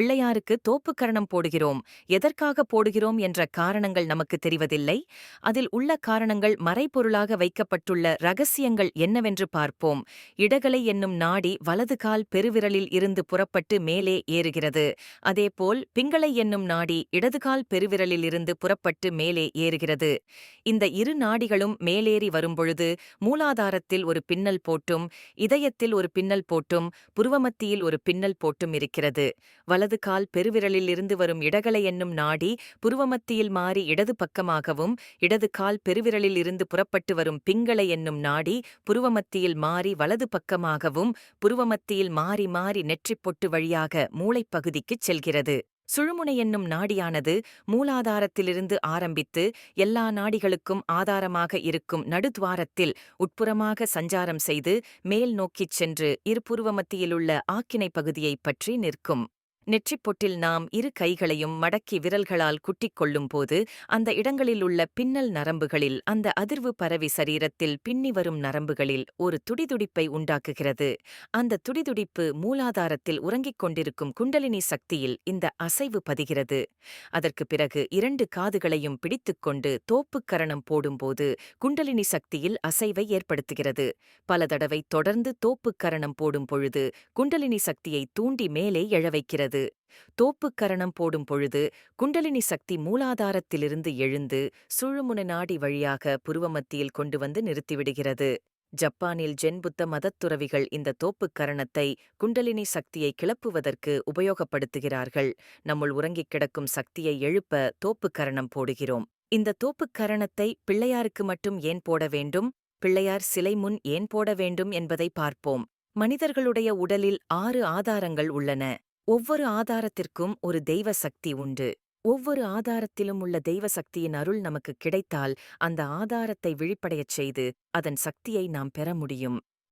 பிள்ளையாருக்கு தோப்புக்கரணம் போடுகிறோம். எதற்காக போடுகிறோம் என்ற காரணங்கள் நமக்கு தெரிவதில்லை. அதில் உள்ள காரணங்கள் மறைபொருளாக வைக்கப்பட்டுள்ள ரகசியங்கள் என்னவென்று பார்ப்போம். இடகலை என்னும் நாடி வலது கால் பெருவிரலில் இருந்து புறப்பட்டு மேலே ஏறுகிறது. அதேபோல் பிங்களை என்னும் நாடி இடதுகால் பெருவிரலில் இருந்து புறப்பட்டு மேலே ஏறுகிறது. இந்த இரு நாடிகளும் மேலேறி வரும்பொழுது மூலாதாரத்தில் ஒரு பின்னல் போட்டும் இதயத்தில் ஒரு பின்னல் போட்டும் புருவமத்தியில் ஒரு பின்னல் போட்டும் இருக்கிறது. வலது கால் பெருவிரலில் இருந்து வரும் இடகலை என்னும் நாடி புருவமத்தியில் மாறி இடது பக்கமாகவும் இடது கால் பெருவிரலில் இருந்து புறப்பட்டு வரும் பிங்களை என்னும் நாடி புருவமத்தியில் மாறி வலது பக்கமாகவும் புருவமத்தியில் மாறி மாறி நெற்றிப் பொட்டு வழியாக மூளைப்பகுதிக்குச் செல்கிறது. சுழுமுனை என்னும் நாடியானது மூலாதாரத்திலிருந்து ஆரம்பித்து எல்லா நாடிகளுக்கும் ஆதாரமாக இருக்கும் நடுத்வாரத்தில் உட்புறமாக சஞ்சாரம் செய்து மேல் நோக்கிச் சென்று இருபுருவமத்தியிலுள்ள ஆக்கினை பகுதியைப் பற்றி நிற்கும். நெற்றிப் பொட்டில் நாம் இரு கைகளையும் மடக்கி விரல்களால் குட்டிக்கொள்ளும் போது அந்த இடங்களில் உள்ள பின்னல் நரம்புகளில் அந்த அதிர்வு பரவி சரீரத்தில் பின்னி வரும் நரம்புகளில் ஒரு துடிதுடிப்பை உண்டாக்குகிறது. அந்த துடிதுடிப்பு மூலாதாரத்தில் உறங்கிக் கொண்டிருக்கும் குண்டலினி சக்தியில் இந்த அசைவு பதிகிறது. அதற்கு பிறகு இரண்டு காதுகளையும் பிடித்துக்கொண்டு தோப்புக்கரணம் போடும்போது குண்டலினி சக்தியில் அசைவை ஏற்படுத்துகிறது. பல தடவை தொடர்ந்து தோப்புக்கரணம் போடும் பொழுது குண்டலினி சக்தியை தூண்டி மேலே எழ வைக்கிறது. தோப்புக்கரணம் போடும் பொழுது குண்டலினி சக்தி மூலாதாரத்திலிருந்து எழுந்து சுழுமுன நாடி வழியாக புருவமத்தியில் கொண்டு வந்து நிறுத்திவிடுகிறது. ஜப்பானில் ஜென் புத்த மதத்துறவிகள் இந்த தோப்புக்கரணத்தை குண்டலினி சக்தியை கிளப்புவதற்கு உபயோகப்படுத்துகிறார்கள். நம்முள் உறங்கிக் கிடக்கும் சக்தியை எழுப்ப தோப்புக்கரணம் போடுகிறோம். இந்த தோப்புக்கரணத்தை பிள்ளையாருக்கு மட்டும் ஏன் போட வேண்டும்? பிள்ளையார் சிலை முன் ஏன் போட வேண்டும் என்பதை பார்ப்போம். மனிதர்களுடைய உடலில் ஆறு ஆதாரங்கள் உள்ளன. ஒவ்வொரு ஆதாரத்திற்கும் ஒரு தெய்வ சக்தி உண்டு. ஒவ்வொரு ஆதாரத்திலும் உள்ள தெய்வ சக்தியின் அருள் நமக்கு கிடைத்தால் அந்த ஆதாரத்தை விழிப்படையச் செய்து அதன் சக்தியை நாம் பெற முடியும்.